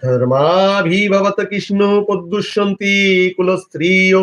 ধর্মাভিভবত কৃষ্ণ পদ্দুষ্যন্তি কুলস্ত্রিয়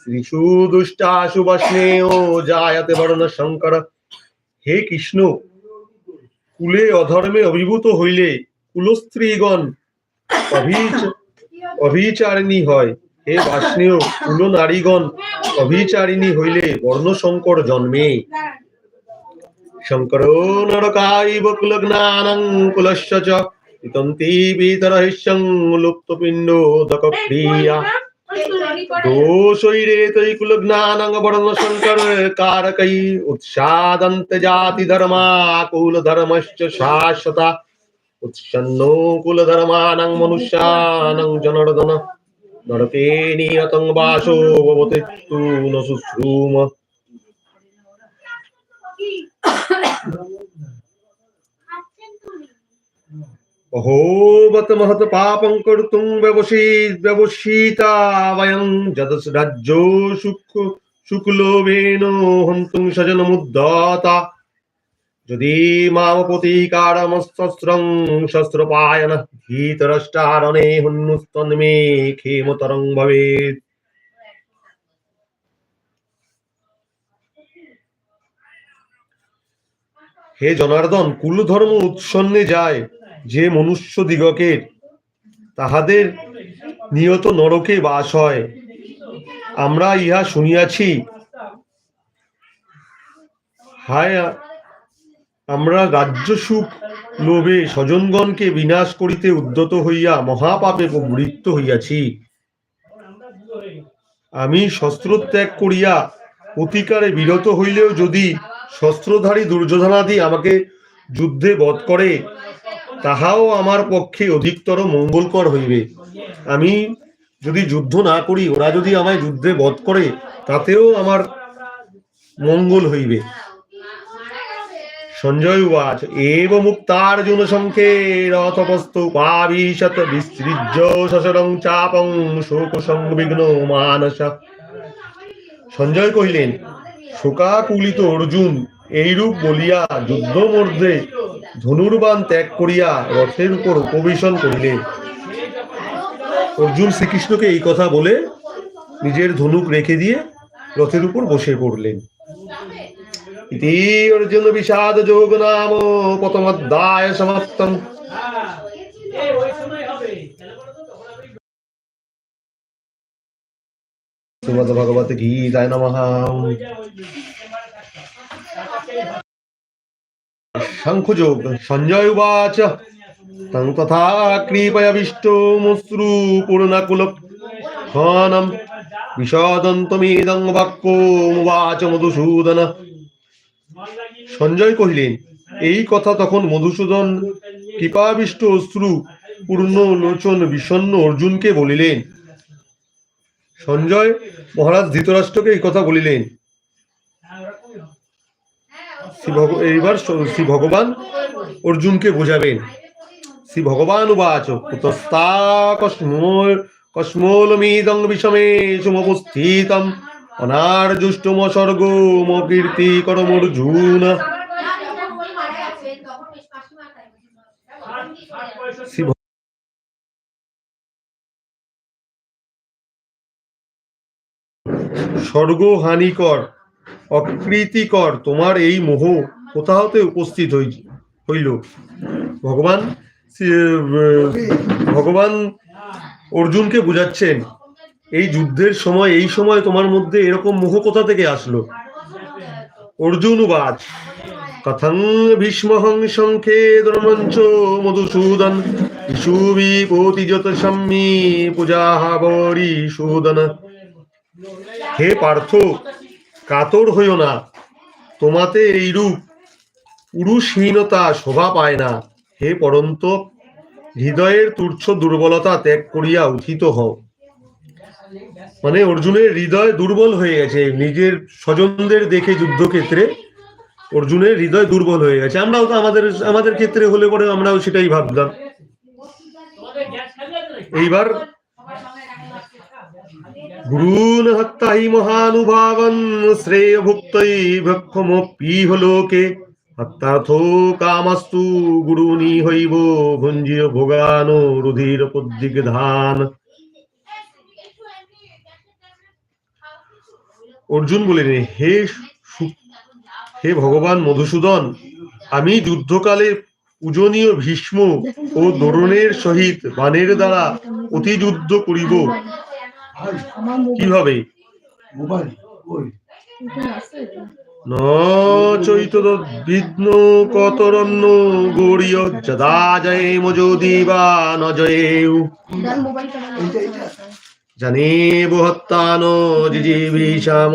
শ্রীষু দুষ্টাশু বস্নেয় জায়তে বর্ণ শঙ্কর। হে কৃষ্ণ, কুলে অধর্মে অভিভূত হইলে কুলস্ত্রীগণ অভিচ অভিচারিণী হয়। হে বাষ্ণেয় কুল নারীগণ অভিচারিণী হইলে বর্ণ শঙ্কর জন্মে। শঙ্করো নরকাইব কুলজ্ঞানং কুলস্য চ ইতন্তি বিতরহিষ্যং লুপ্তপিণ্ডোদক ক্রিয়া দোষৈরে তৈ কুলজ্ঞানং বর্ণ শঙ্কর কারकै উৎসাদন্ত জাতি ধর্মা কুল ধর্মশ্চ শাশ্বতা। উৎসন্নো কুল ধর্মানং মনুষ্যানং জনার্দন। নরকে নিয়তং বাসো ভবতে তু ন অহোবত মহত পাপং কর্তুং ব্যবসী ব্যবসীতা বয়ং যদস রাজ্য সুখ শুক্লোভেন হন্তুং সজন মুদ্দতা যদি মাম প্রতিকারমস্ত্রং শস্ত্রপায়ন ভীতরষ্টারণে হন্নুস্তন্মে ক্ষেমতরং ভবেৎ হে জনার্দন কুল ধর্ম উৎসন্নে যায় যে মনুষ্য দিগকের তাহাদের নিয়ত নরকে বাস হয়, আমরা ইহা শুনিয়াছি। হায়, আমরা রাজ্য সুখ লোভে স্বজনগণকে বিনাশ করিতে উদ্যত হইয়া মহাপাপে প্রবৃত্ত হইয়াছি। আমি শস্ত্র ত্যাগ করিয়া প্রতিকারে বিরত হইলেও যদি শস্ত্রধারী দুর্যোধনাদি আমাকে যুদ্ধে বধ করে তাহাও আমার পক্ষে অধিকতর মঙ্গলকর হইবে। আমি যদি যুদ্ধ না করি, ওরা যদি আমায় যুদ্ধে বধ করে, তাতেও আমার মঙ্গল হইবে। সঞ্জয় এব সংখ্যে রথপস্ত উপাবিশত বিসৃজ্য শশরং চাপং শোক সংবিঘ্ন সঞ্জয় কহিলেন, শোকাকুলিত অর্জুন, এইরূপ বলিয়া যুদ্ধ মধ্যে ধনুর্বাণ ত্যাগ করিয়া রথের উপর উপবেশন করিলেন অর্জুন শ্রীকৃষ্ণকে এই কথা বলে নিজের ধনুক রেখে দিয়ে রথের উপর বসে পড়লেন। ইতি অর্জুন বিষাদ যোগ নাম প্রথমোধ্যায় সমাপ্তম। ভগবত গীতায় নমঃ। শঙ্খযোগ সঞ্জয় উবাচ তং তথা কৃপয়াবিষ্টমশ্রু পূর্ণকুল খনম বিশদন্তমিদং বাক্যমুবাচ মধুসূদন। সঞ্জয় কহিলেন, এই কথা তখন মধুসূদন কৃপাবিষ্ট অশ্রু, পূর্ণ লোচন বিষণ্ণ অর্জুনকে বলিলেন। সঞ্জয় মহারাজ ধৃতরাষ্ট্রকে এই কথা বলিলেন শ্রী ভগ- এইবার শ্রী ভগবান অর্জুনকে বোঝাবেন। শ্রী ভগবান উবাচ কুতস্তা কস্মোল কস্মোলমিদং বিষমে সমবস্থিতম অনার্জুষ্টম স্বর্গ মকীর্তি করম অর্জুন শ্রী স্বর্গ হানিকর অকৃতিকর তোমার এই মোহ কোথা হতে উপস্থিত হই হইল? ভগবান ভগবান অর্জুনকে বুঝাচ্ছেন, এই যুদ্ধের সময়, এই সময় তোমার মধ্যে এরকম মোহ কোথা থেকে আসলো? অর্জুন বাচ কথং ভীষ্মহং শঙ্খে দ্রমঞ্চ মধুসূদন ইসুবি পতিযত সম্মি পূজাহাবরি সূদন। হে পার্থ কাতর হইও না। তোমাতে এইরূপ পুরুষহীনতা শোভা পায় না। হে পরন্ত, হৃদয়ের তুচ্ছ দুর্বলতা ত্যাগ করিয়া উথিত হও। মানে অর্জুনের হৃদয় দুর্বল হয়ে গেছে। নিজের স্বজনদের দেখে যুদ্ধক্ষেত্রে অর্জুনের হৃদয় দুর্বল হয়ে গেছে। আমরাও তো আমাদের আমাদের ক্ষেত্রে হলে পরে আমরাও সেটাই ভাবতাম। এইবার গুরুন হত্যা মহানুভাবন শ্রেয় ভুক্তই ভক্ষমপীহ লোকে অত্যার্থ কামাস্তু গুরুনি হইব ভঞ্জিয় ভোগান রুধির পদ্দিক ধান অর্জুন বলিলেন, হে হে ভগবান মধুসূদন, আমি যুদ্ধকালে পূজনীয় ভীষ্ম ও দ্রোণের সহিত বানের দ্বারা অতিযুদ্ধ করিব। কীভাবে ন চৈত বিঘ্ন কতরন্ন গৌরীয় যদা জয়ে মযোদি বা ন জয়েউ। জানে বহত্তান জিজীবিষাম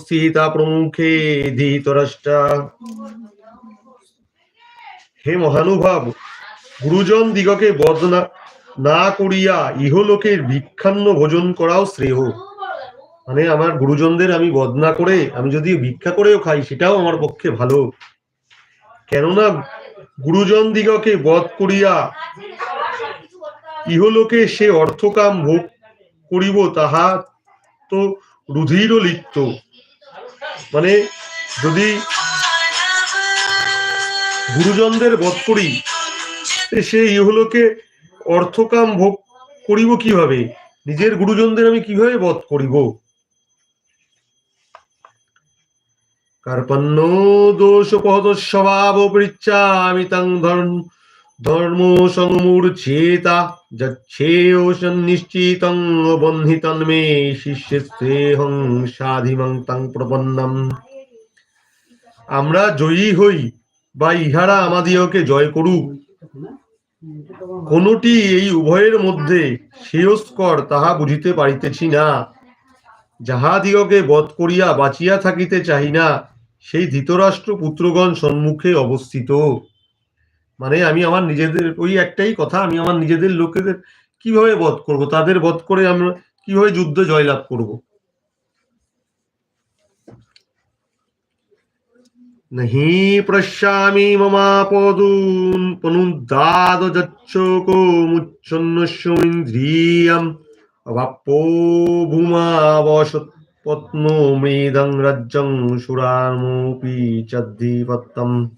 স্থিতা প্রমুখে ধীতরাষ্ট্রা। হে মহানুভাব গুরুজন দিগকে বধ না করিয়া ইহলোকের ভিক্ষান্ন ভোজন করাও শ্রেয়। মানে আমার গুরুজনদের আমি বধ না করে, আমি যদি ভিক্ষা করেও খাই, সেটাও আমার পক্ষে ভালো। কেননা গুরুজন দিগকে বধ করিয়া ইহলোকে সে অর্থকাম ভোগ করিব, তাহা তো রুধিরও লিপ্ত। মানে যদি গুরুজনদের বধ করি, সে ইহলোকে অর্থকাম ভোগ করিব কীভাবে? নিজের গুরুজনদের আমি কীভাবে বধ করিব? কার্পণ্য দোষ পদ স্বভাব পৃচ্ছামি তং ধর্ম ধর্ম সংমূর্ছেতা যচ্ছেয় সন্নিশ্চিতং বন্ধিতন মে শিষ্যস্তেহং সাধিমং তাং প্রপন্নম। আমরা জয়ী হই বা ইহারা আমাদিওকে জয় করুক। কোনটি এই উভয়ের মধ্যে শ্রেয়স্কর তাহা বুঝিতে পারিতেছি না। যাহাদিগকে বধ করিয়া বাঁচিয়া থাকিতে চাহি না, সেই ধৃতরাষ্ট্র পুত্রগণ সম্মুখে অবস্থিত। মানে আমি আমার নিজেদের, ওই একটাই কথা, আমি আমার নিজেদের লোকেদের কীভাবে বধ করব? তাদের বধ করে আমরা কীভাবে যুদ্ধ জয়লাভ করব? মমাপদুন পনুদাদ যচ্চোকো মুচ্ছন্নস্যমিন্দ্রিয়ম অবাপ্পো ভূমাবসৎ পত্নো মৃদং রাজ্যং সুরামোপি চদ্ধিপত্তম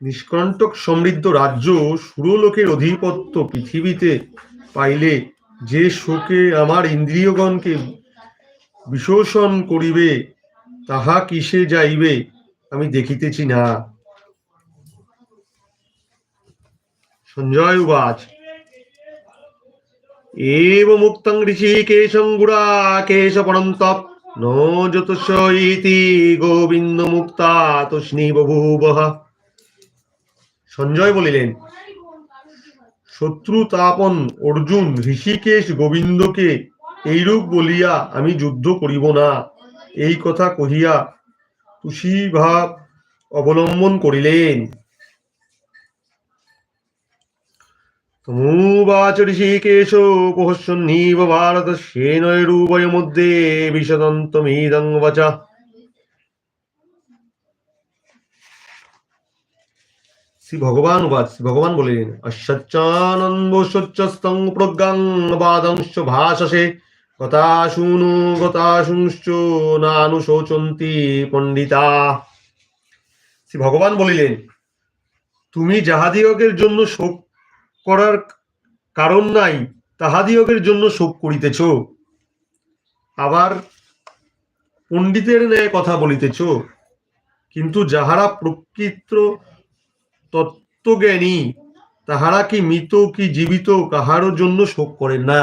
নিষ্কণ্টক সমৃদ্ধ রাজ্য সুরলোকের অধিপত্য পৃথিবীতে পাইলে যে শোকে আমার ইন্দ্রিয়গণকে বিশোষণ করিবে তাহা কিসে যাইবে, আমি দেখিতেছি না। সঞ্জয় উবাচ। এব মুক্তং ঋষিকেশং গুড়াকেশ পরন্তপ। ন যতস ইতি গোবিন্দ মুক্তা তস্নি বভূবঃ। সঞ্জয় বলিলেন, শত্রু তাপন অর্জুন ঋষিকেশ গোবিন্দকে এইরূপ বলিয়া আমি যুদ্ধ করিব না। এই কথা কহিয়া তুষি ভাব অবলম্বন করিলেন। মধ্যে শ্রী ভগবান ভগবান বলিলেন প্রজ্ঞাং বাদংশ ভাষসে গতাশুনু গতাশুংশ্চ নানুশোচন্তি পণ্ডিতা। শ্রী ভগবান বলিলেন, তুমি যাহাদিগের জন্য শোক করার কারণ নাই, তাহাদিগের জন্য শোক করিতেছ। আবার পণ্ডিতের ন্যায় কথা বলিতেছ, কিন্তু যাহারা প্রকৃত তত্ত্বজ্ঞানী, তাহারা কি মৃত কি জীবিত, কাহারও জন্য শোক করেন না।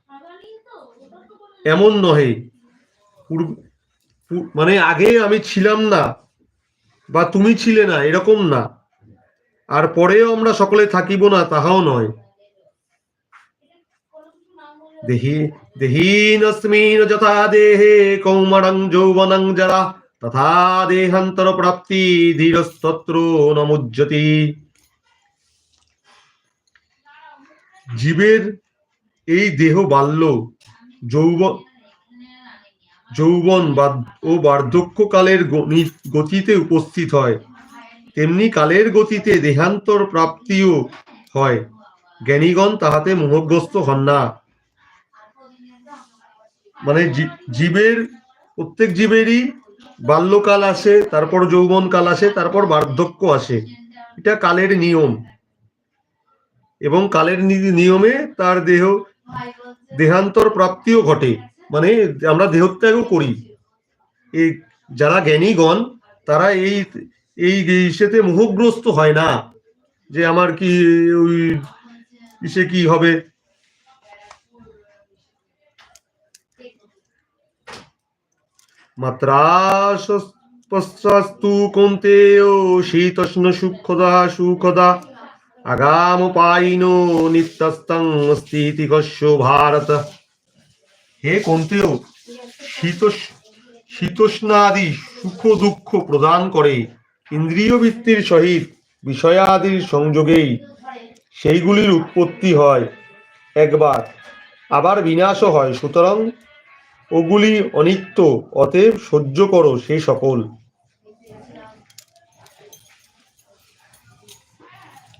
এমন নহে। মানে আগে আমি ছিলাম না, বা তুমি ছিলে না, এরকম না। আর পরেও আমরা সকলে থাকিব না, তাহাও নয়। দেহি দেহীনস্মিন যথা দেহে কৌমারং যৌবনং যারা তথা দেহান্তর প্রাপ্তি ধীরস্তত্র নমুজ্জতি। জীবের এই দেহ বাল্য যৌবন যৌবন ও বার্ধক্যকালের গতিতে উপস্থিত হয়। তেমনি কালের গতিতে দেহান্তর প্রাপ্তিও হয়। জ্ঞানীগণ তাহাতে মোহগ্রস্ত হন না। মানে জীবের প্রত্যেক জীবেরই বাল্যকাল আসে, তারপর যৌবনকাল আসে, তারপর বার্ধক্য আসে। এটা কালের নিয়ম। এবং কালের নিয়মে তার দেহ দেহান্তর প্রাপ্তিও ঘটে। মানে আমরা দেহত্যাগও করি। এই যারা জ্ঞানীগণ, তারা এই এই ইসেতে মোহগ্রস্ত হয় না। যে আমার কি ওই ইসে কি হবে? মাত্রাস্তু কন্তেয় শীতষ্ণ সুখদা সুখদা আগাম পাইন নিত্যস্তং স্থিতিকস্য ভারত। হে কন্তেও শীতস শীতোষ্ণাদি সুখ দুঃখ প্রদান করে ইন্দ্রিয় বৃত্তির সহিত বিষয়াদির সংযোগেই সেইগুলির উৎপত্তি হয়। একবার আবার বিনাশও হয়, সুতরাং ওগুলি অনিত্য, অতএব সহ্য করো সেই সকল।